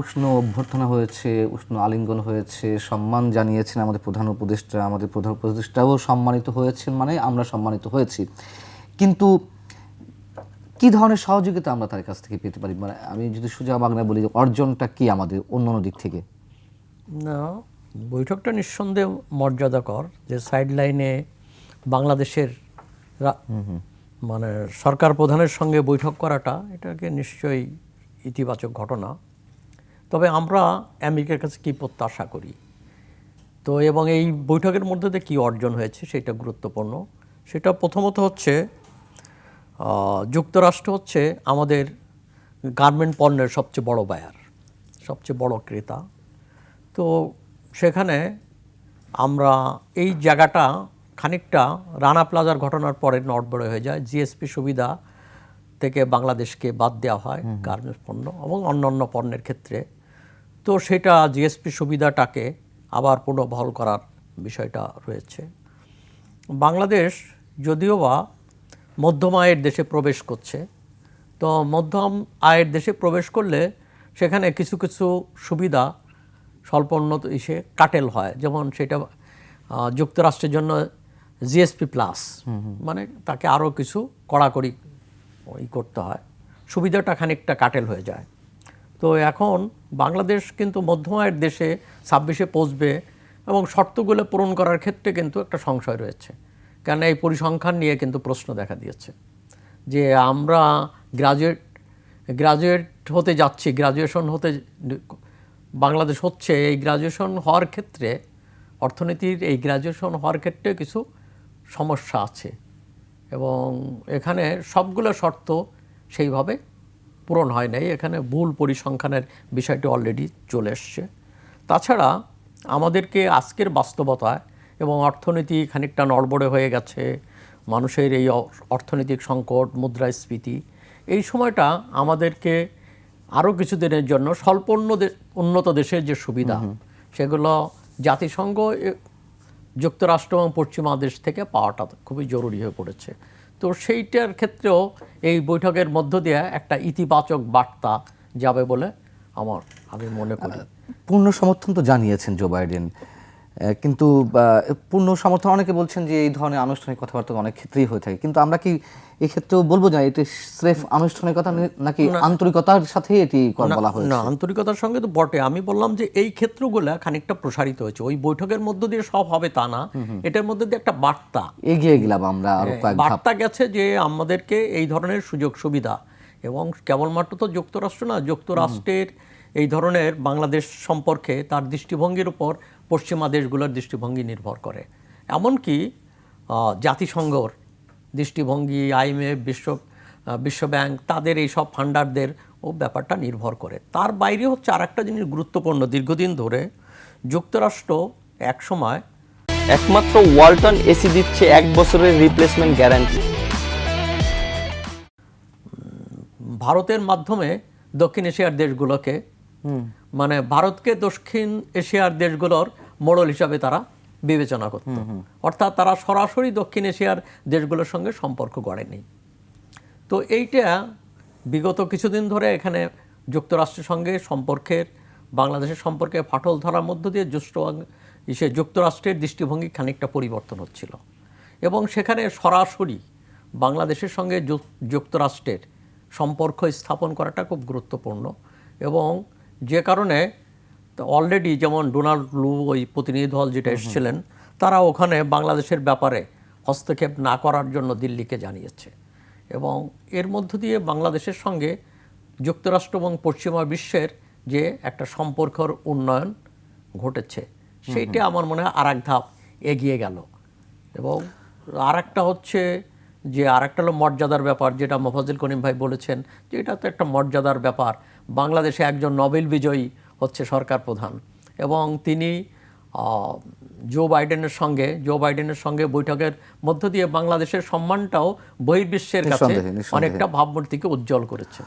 উষ্ণ অভ্যর্থনা হয়েছে উষ্ণ আলিঙ্গন হয়েছে সম্মান জানিয়েছেন আমাদের প্রধান উপদেষ্টা আমাদের প্রধান উপদেষ্টাও সম্মানিত হয়েছেন মানে আমরা সম্মানিত হয়েছি। কিন্তু কি ধরনের সহযোগিতা আমরা তার কাছ থেকে পেতে পারি? মানে আমি যদি সোজা বাংলায় বলি যে অর্জনটা কি আমাদের অন্য অন্য দিক থেকে? না বৈঠকটা নিঃসন্দেহে মর্যাদাকর যে সাইড লাইনে বাংলাদেশের মানে সরকার প্রধানের সঙ্গে বৈঠক করাটা এটাকে নিশ্চয়ই ইতিবাচক ঘটনা। তবে আমরা আমেরিকার কাছে কী প্রত্যাশা করি? তো এবং এই বৈঠকের মধ্যে দিয়ে কী অর্জন হয়েছে সেটা গুরুত্বপূর্ণ। সেটা প্রথমত হচ্ছে যুক্তরাষ্ট্র হচ্ছে আমাদের গার্মেন্ট পণ্যের সবচেয়ে বড় বায়ার সবচেয়ে বড় ক্রেতা। তো সেখানে আমরা এই জায়গাটা খানিকটা রানা প্লাজার ঘটনার পরে নড়বড়ে হয়ে যায়। জিএসপি সুবিধা থেকে বাংলাদেশকে বাদ দেওয়া হয় গার্মেন্টস পণ্য এবং অন্যান্য পণ্যের ক্ষেত্রে। তো সেটা জিএসপি সুবিধাটাকে আবার পুনর্বহাল করার বিষয়টা রয়েছে। বাংলাদেশ যদিও বা মধ্যম আয়ের দেশে প্রবেশ করছে তো মধ্যম আয়ের দেশে প্রবেশ করলে সেখানে কিছু কিছু সুবিধা স্বল্পোন্নত ইসে কাটেল হয়। যেমন সেটা যুক্তরাষ্ট্রের জন্য জিএসপি প্লাস মানে তাকে আরও কিছু কড়াকড়ি ই করতে হয়। সুবিধাটা খানিকটা কাটেল হয়ে যায়। তো এখন বাংলাদেশ কিন্তু মধ্যম আয়ের দেশে ছাব্বিশে পৌঁছবে এবং শর্তগুলো পূরণ করার ক্ষেত্রে কিন্তু একটা সংশয় রয়েছে। কেন এই পরিসংখ্যান নিয়ে কিন্তু প্রশ্ন দেখা দিয়েছে যে আমরা গ্রাজুয়েট গ্রাজুয়েট হতে যাচ্ছি, গ্রাজুয়েশন হতে বাংলাদেশ হচ্ছে, এই গ্রাজুয়েশন হওয়ার ক্ষেত্রে অর্থনীতির এই গ্রাজুয়েশন হওয়ার ক্ষেত্রে কিছু সমস্যা আছে এবং এখানে সবগুলো শর্ত সেইভাবে পূরণ হয় নাই। এখানে ভুল পরিসংখ্যানের বিষয়টি অলরেডি চলে এসছে। তাছাড়া আমাদেরকে আজকের বাস্তবতায় এবং অর্থনীতি খানিকটা নড়বড়ে হয়ে গেছে মানুষের এই অর্থনৈতিক সংকট মুদ্রাস্ফীতি এই সময়টা আমাদেরকে আরও কিছু দিনের জন্য স্বল্প উন্নত দেশের যে সুবিধা সেগুলো জাতিসংঘ যুক্তরাষ্ট্র এবং পশ্চিমা দেশ থেকে পাওয়াটা খুবই জরুরি হয়ে পড়েছে। তো সেইটার ক্ষেত্রেও এই বৈঠকের মধ্য দিয়ে একটা ইতিবাচক বার্তা যাবে বলে আমার আমি মনে করি। পূর্ণ সমর্থন তো জানিয়েছেন জো বাইডেন। কিন্তু পূর্ণ সমর্থন অনেকে বলছেন যে এই ধরনের আনুষ্ঠানিক কথাবার্তা অনেক ক্ষেত্রেই হয়ে থাকে। কিন্তু আমরা কি এই ক্ষেত্রেও বলব না এটি স্রেফ আনুষ্ঠানিকতা নাকি আন্তরিকতার সাথে এটি বলা হয়েছে? না আন্তরিকতার সঙ্গে তো বটে। আমি বললাম যে এই ক্ষেত্রগুলো খানিকটা প্রসারিত হয়েছে। ওই বৈঠকের মধ্য দিয়ে সব হবে তা না। এটার মধ্যে দিয়ে একটা বার্তা। এগিয়ে গেলাম আমরা আরও বার্তা গেছে যে আমাদেরকে এই ধরনের সুযোগ সুবিধা এবং কেবলমাত্র তো যুক্তরাষ্ট্র না যুক্তরাষ্ট্রের এই ধরনের বাংলাদেশ সম্পর্কে তার দৃষ্টিভঙ্গির উপর পশ্চিমা দেশগুলোর দৃষ্টিভঙ্গি নির্ভর করে। এমনকি জাতিসংঘর দৃষ্টিভঙ্গি আইএমএফ বিশ্ব বিশ্বব্যাংক, তাদের এই সব ফান্ডারদের ও ব্যাপারটা নির্ভর করে। তার বাইরে হচ্ছে আর একটা জিনিস গুরুত্বপূর্ণ, দীর্ঘদিন ধরে যুক্তরাষ্ট্র একসময় একমাত্র ওয়ালটন এসি দিচ্ছে এক বছরের রিপ্লেসমেন্ট গ্যারান্টি। ভারতের মাধ্যমে দক্ষিণ এশিয়ার দেশগুলোকে মানে ভারতকে দক্ষিণ এশিয়ার দেশগুলোর মোড়ল হিসাবে তারা বিবেচনা করত। অর্থাৎ তারা সরাসরি দক্ষিণ এশিয়ার দেশগুলোর সঙ্গে সম্পর্ক গড়েনি। তো এইটা বিগত কিছুদিন ধরে এখানে যুক্তরাষ্ট্রের সঙ্গে সম্পর্কের বাংলাদেশের সম্পর্কে ফাটল ধরার মধ্য দিয়ে জ্যেষ্ঠ ইসে যুক্তরাষ্ট্রের দৃষ্টিভঙ্গি খানিকটা পরিবর্তন হচ্ছিল। এবং সেখানে সরাসরি বাংলাদেশের সঙ্গে যুক্তরাষ্ট্রের সম্পর্ক স্থাপন করাটা খুব গুরুত্বপূর্ণ। এবং যে কারণে অলরেডি যেমন ডোনাল্ড লু ওই প্রতিনিধি দল যেটা এসেছিলেন তারা ওখানে বাংলাদেশের ব্যাপারে হস্তক্ষেপ না করার জন্য দিল্লিকে জানিয়েছে। এবং এর মধ্য দিয়ে বাংলাদেশের সঙ্গে যুক্তরাষ্ট্র এবং পশ্চিমা বিশ্বের যে একটা সম্পর্কর উন্নয়ন ঘটেছে সেইটা আমার মনে হয় আর এক ধাপ এগিয়ে গেল। এবং আর একটা হচ্ছে যে আর একটা হলো মর্যাদার ব্যাপার যেটা মোফাজিল করিম ভাই বলেছেন যে এটা তো একটা মর্যাদার ব্যাপার। বাংলাদেশে একজন নোবেল বিজয়ী হচ্ছে সরকার প্রধান এবং তিনি আহ, জো বাইডেনের সঙ্গে জো বাইডেনের সঙ্গে বৈঠকের মধ্য দিয়ে বাংলাদেশের সম্মানটাও বহির্বিশ্বের কাছে। অনেকটা ভাবমূর্তিকে উজ্জ্বল করেছে